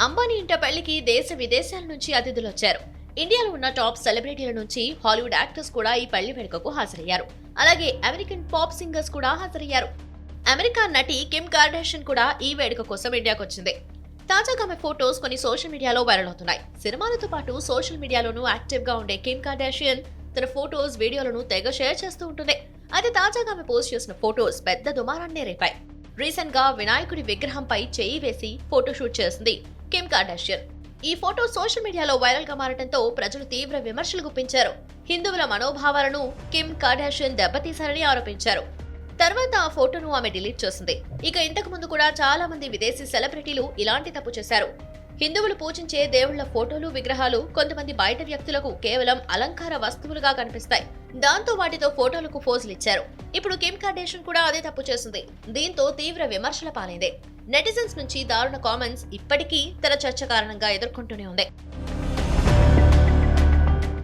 అంబానీ ఇంట పెళ్ళికి దేశ విదేశాల నుంచి అతిథులు వచ్చారు. ఇండియాలో ఉన్న టాప్ సెలబ్రిటీల నుంచి హాలీవుడ్ యాక్టర్స్ కూడా ఈ పెళ్ళి వేడుకకు హాజరయ్యారు. అలాగే అమెరికన్ పాప్ సింగర్స్ కూడా హాజరయ్యారు. అమెరికా నటి కిమ్ కార్డాషన్ కూడా ఈ వేడుక కోసం ఇండియాకు వచ్చింది. తాజాగా ఆమె ఫోటోస్ కొన్ని సోషల్ మీడియాలో వైరల్ అవుతున్నాయి. సినిమాలతో పాటు సోషల్ మీడియాలోనూ యాక్టివ్గా ఉండే కిమ్ కార్డాషియన్ తన ఫోటోస్ వీడియోలను తెగ షేర్ చేస్తూ ఉంటుంది. అయితే తాజాగా ఆమె పోస్ట్ చేసిన ఫోటోస్ పెద్ద దుమారాన్నే రేపాయి. రీసెంట్గా వినాయకుడి విగ్రహంపై చేయి వేసి ఫోటోషూట్ చేసింది కిమ్ కార్డాషియన్ ఈ ఫోటో సోషల్ మీడియాలో వైరల్గా మారడంతో ప్రజలు తీవ్ర విమర్శలు గుప్పించారు. హిందువుల మనోభావాలను కిమ్ కార్డాషియన్ దెబ్బతీశారని ఆరోపించారు. తర్వాత ఆ ఫోటోను ఆమె డిలీట్ చేసింది. ఇక ఇంతకు ముందు కూడా చాలా మంది విదేశీ సెలబ్రిటీలు ఇలాంటి తప్పు చేశారు. హిందువులు పూజించే దేవుళ్ళ ఫోటోలు విగ్రహాలు కొంతమంది బయట వ్యక్తులకు కేవలం అలంకార వస్తువులుగా కనిపిస్తాయి. దాంతో వాటితో ఫోటోలకు ఫోజులు ఇచ్చారు. ఇప్పుడు కిమ్ కార్డేషన్ కూడా అదే తప్పు చేసింది. దీంతో తీవ్ర విమర్శల పాలైంది. నెటిజన్స్ నుంచి దారుణ కామెంట్స్ ఇప్పటికీ తన చర్చ కారణంగా ఎదుర్కొంటూనే ఉంది.